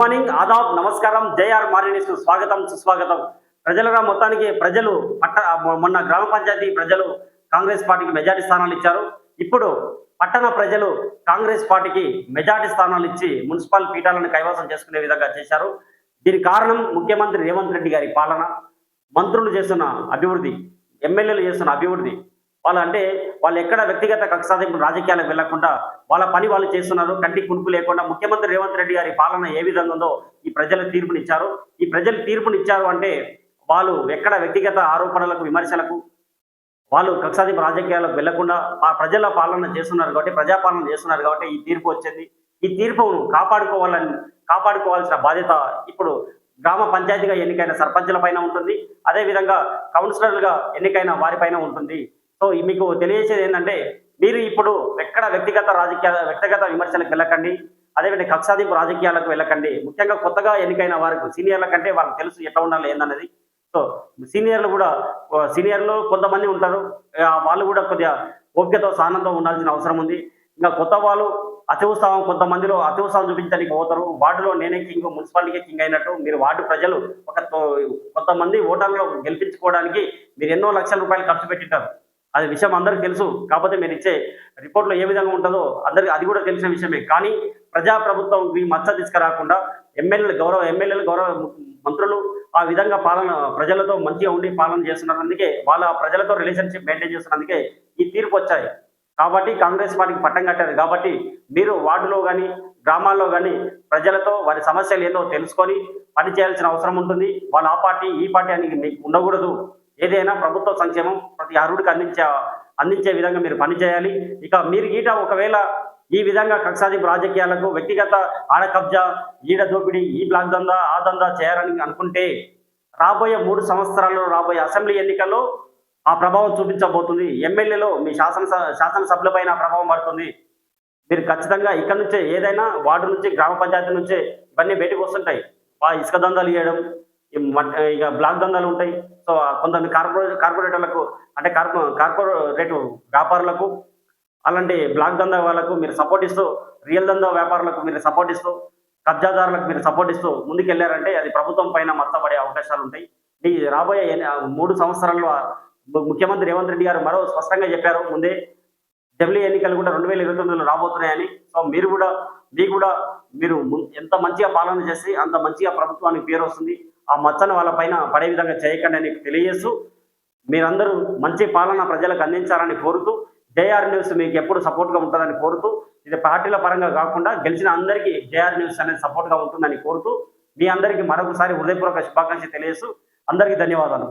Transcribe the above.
Morning Aadab నమస్కారం. JR మారినీస్ స్వాగతం సుస్వాగతం. ప్రజలుగా మొత్తానికి ప్రజలు పట్ట మొన్న గ్రామ పంచాయతీ ప్రజలు కాంగ్రెస్ పార్టీకి మెజార్టీ స్థానాలు ఇచ్చారు. ఇప్పుడు పట్టణ ప్రజలు కాంగ్రెస్ పార్టీకి మెజార్టీ స్థానాలు ఇచ్చి మున్సిపల్ పీఠాలను కైవసం చేసుకునే విధంగా చేశారు. దీని కారణం ముఖ్యమంత్రి రేవంత్ రెడ్డి గారి పాలన. మంత్రులు చేస్తున్న అభివృద్ధి ఎమ్మెల్యేలు చేస్తున్న అభివృద్ధి వాళ్ళు అంటే వాళ్ళు ఎక్కడ వ్యక్తిగత కక్షాదింపు రాజకీయాలకు వెళ్ళకుండా వాళ్ళ పని వాళ్ళు చేస్తున్నారు. కంటి కునుకు లేకుండా ముఖ్యమంత్రి రేవంత్ రెడ్డి గారి పాలన ఏ విధంగా ఉందో ఈ ప్రజల తీర్పునిచ్చారు. ఈ ప్రజలు తీర్పునిచ్చారు అంటే వాళ్ళు ఎక్కడ వ్యక్తిగత ఆరోపణలకు విమర్శలకు వాళ్ళు కక్షాధిప రాజకీయాలకు వెళ్ళకుండా ఆ ప్రజల పాలన చేస్తున్నారు కాబట్టి ప్రజాపాలన చేస్తున్నారు కాబట్టి ఈ తీర్పు వచ్చింది. ఈ తీర్పును కాపాడుకోవాలని కాపాడుకోవాల్సిన బాధ్యత ఇప్పుడు గ్రామ పంచాయతీగా ఎన్నికైన సర్పంచుల పైన ఉంటుంది. అదేవిధంగా కౌన్సిలర్లుగా ఎన్నికైన వారిపైన ఉంటుంది. సో మీకు తెలియజేసేది ఏంటంటే మీరు ఇప్పుడు ఎక్కడ వ్యక్తిగత రాజకీయ వ్యక్తిగత విమర్శలకు వెళ్ళకండి. అదేవిధంగా కక్షాదింపు రాజకీయాలకు వెళ్ళకండి. ముఖ్యంగా కొత్తగా ఎన్నికైన వారికి సీనియర్ల కంటే వాళ్ళకి తెలుసు ఎట్లా ఉండాలి ఏందన్నది. సో సీనియర్లు కూడా సీనియర్లు కొంతమంది ఉంటారు. వాళ్ళు కూడా కొద్దిగా ఓపికతో సహనంతో ఉండాల్సిన అవసరం ఉంది. ఇంకా కొత్త వాళ్ళు అతి ఉత్సాహం కొంతమందిలో అతి ఉత్సాహం చూపించడానికి పోతారు. వార్డులో నేనే కింగ్ మున్సిపాలిటీకే కింగ్ అయినట్టు మీరు వార్డు ప్రజలు ఒక తో- కొంతమంది ఓటర్లు గెలిపించుకోవడానికి మీరు ఎన్నో లక్షల రూపాయలు ఖర్చు పెట్టింటారు. అది విషయం అందరికీ తెలుసు. కాకపోతే మీరు ఇచ్చే రిపోర్ట్లో ఏ విధంగా ఉంటుందో అందరికీ అది కూడా తెలిసిన విషయమే. కానీ ప్రజాప్రభుత్వం ఈ మచ్చ తీసుకురాకుండా ఎమ్మెల్యేలు గౌరవ ఎమ్మెల్యేలు గౌరవ మంత్రులు ఆ విధంగా పాలన ప్రజలతో మంచిగా ఉండి పాలన చేస్తున్నారు అందుకే వాళ్ళ ప్రజలతో రిలేషన్షిప్ మెయింటైన్ చేస్తున్నందుకే ఈ తీర్పు వచ్చాయి. కాబట్టి కాంగ్రెస్ పార్టీకి పట్టం కట్టారు. కాబట్టి మీరు వార్డులో కానీ గ్రామాల్లో కానీ ప్రజలతో వారి సమస్యలు ఏదో తెలుసుకొని పని చేయాల్సిన అవసరం ఉంటుంది. వాళ్ళ ఆ పార్టీ ఈ పార్టీ అని మీకు ఉండకూడదు. ఏదైనా ప్రభుత్వ సంక్షేమం ప్రతి అర్హుడికి అందించే అందించే విధంగా మీరు పని చేయాలి ఇక మీరు గీట ఒకవేళ ఈ విధంగా కక్షాదింపు రాజకీయాలకు వ్యక్తిగత ఆడ కబ్జా ఈడ దోపిడీ ఈ బ్లాక్ దందా ఆ దందా చేయాలని అనుకుంటే రాబోయే మూడు సంవత్సరాల్లో రాబోయే అసెంబ్లీ ఎన్నికల్లో ఆ ప్రభావం చూపించబోతుంది. ఎమ్మెల్యేలో మీ శాసన శాసనసభ్యులపైన ప్రభావం పడుతుంది. మీరు ఖచ్చితంగా ఇక్కడ నుంచే ఏదైనా వార్డు నుంచి గ్రామ పంచాయతీ నుంచే ఇవన్నీ బయటకు వస్తుంటాయి. ఆ ఇసుక దందాలు ఇవ్వడం ఇక బ్లాక్ దందాలు ఉంటాయి. సో కొంతమంది కార్పొరేట్ కార్పొరేటర్లకు అంటే కార్పొ కార్పొరేట్ వ్యాపారులకు అలాంటి బ్లాక్ దందా వాళ్ళకు మీరు సపోర్ట్ ఇస్తూ రియల్ దందా వ్యాపారులకు మీరు సపోర్ట్ ఇస్తూ కబ్జాదారులకు మీరు సపోర్ట్ ఇస్తూ ముందుకెళ్ళారంటే అది ప్రభుత్వం పైన మత్తపడే అవకాశాలు ఉంటాయి. ఈ రాబోయే మూడు సంవత్సరాల్లో ముఖ్యమంత్రి రేవంత్ రెడ్డి గారు మరో స్పష్టంగా చెప్పారు. ముందే జమిలీ ఎన్నికలు కూడా రెండు వేల ఇరవై తొమ్మిదిలో రాబోతున్నాయని. సో మీరు కూడా మీకు కూడా మీరు ఎంత మంచిగా పాలన చేసి అంత మంచిగా ప్రభుత్వానికి పేరు వస్తుంది. ఆ మచ్చను వాళ్ళ పైన పడే విధంగా చేయకండి అని తెలియజేస్తూ మీరందరూ మంచి పాలన ప్రజలకు అందించాలని కోరుతూ జేఆర్ న్యూస్ మీకు ఎప్పుడు సపోర్ట్గా ఉంటుందని కోరుతూ ఇది పార్టీల పరంగా కాకుండా గెలిచిన అందరికీ జేఆర్ న్యూస్ అనేది సపోర్ట్గా ఉంటుందని కోరుతూ మీ అందరికీ మరొకసారి హృదయపూర్వక శుభాకాంక్ష తెలియజేస్తూ అందరికీ ధన్యవాదాలు.